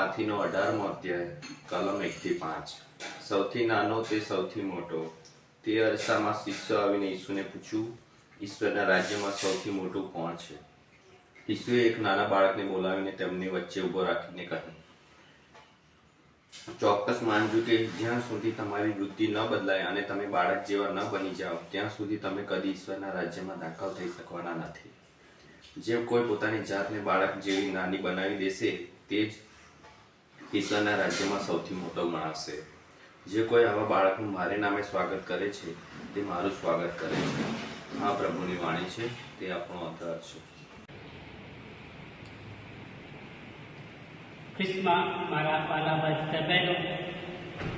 તેમાંથીનો અઢારમો અધ્યાય, કલમ એકથી પાંચ. સૌથી નાનો તે સૌથી મોટો. તે અરસામાં શિષ્ય આવીને ઈસુને પૂછ્યું, ઈશ્વરના રાજ્યમાં સૌથી મોટું કોણ છે? ઈસુએ એક નાના બાળકને બોલાવીને તેમની વચ્ચે ઊભો રાખીને કહ્યું, ચોક્કસ માનજો કે જ્યાં સુધી તમારી વૃદ્ધિ ન બદલાય અને તમે બાળક જેવા ન બની જાઓ, ત્યાં સુધી તમે કદી ઈશ્વરના રાજ્યમાં દાખલ થઈ શકવાના નથી. જે કોઈ પોતાની જાતને બાળક જેવી નાની બનાવી દેશે, તે જ ઈશ્વરના રાજ્યમાં સૌથી મોટો ગણાશે જે કોઈ આવા બાળકનું મારે નામે સ્વાગત કરે છે, તે મારું સ્વાગત કરે છે. આ પ્રભુની વાણી છે, તે આપણો આધાર છે. ખ્રિસ્તમાં મારા પાલા બાજતા બહેનો,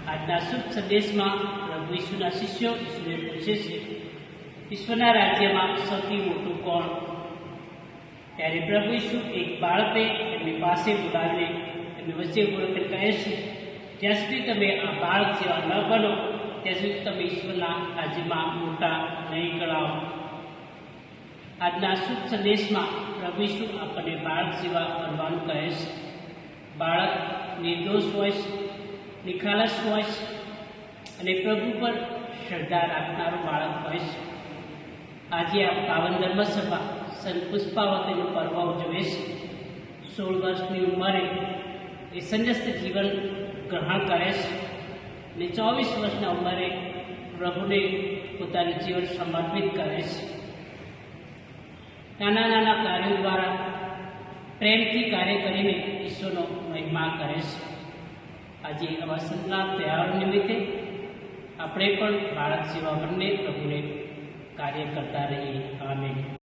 આજના શુભ સંદેશમાં પ્રભુ ઈસુના શિષ્યો ઈસુને પૂછે છે ઈશ્વરના રાજ્યમાં સૌથી મોટું કોણ? ત્યારે પ્રભુ ઈસુ એક બાળકને એમની પાસે બોલાવીને એમની વચ્ચે ઊભો કહે છે, જ્યાં સુધી તમે આ બાળક જેવા ન બનો ત્યાં સુધી તમે ઈશ્વરના રાજ્યમાં મોટા નહીં ગણાવો આજના શુભ સંદેશમાં પ્રભુ આપણને બાળક જેવા બનવાનું કહે છે. બાળક નિર્દોષ હોય નિખાલસ હોય અને પ્રભુ પર શ્રદ્ધા રાખનારું બાળક હોય છે. આજે આ પાવન ધર્મસભા સંત પુષ્પાવતીનું પર્વ ઉજવે છે. સોળ વર્ષની ઉંમરે એ સંન્યસ્ત જીવન ગ્રહણ કરે છે અને ચોવીસ વર્ષના ઉંમરે પ્રભુને પોતાનું જીવન સમર્પિત કરે છે. નાના નાના કાર્યો દ્વારા પ્રેમથી કાર્ય કરીને ઈશ્વરનો મહિમા કરે છે. આજે આવા સંતના તહેવાર નિમિત્તે આપણે પણ બાળક સેવા બંને પ્રભુને કાર્ય કરતા રહીએ. આમેન.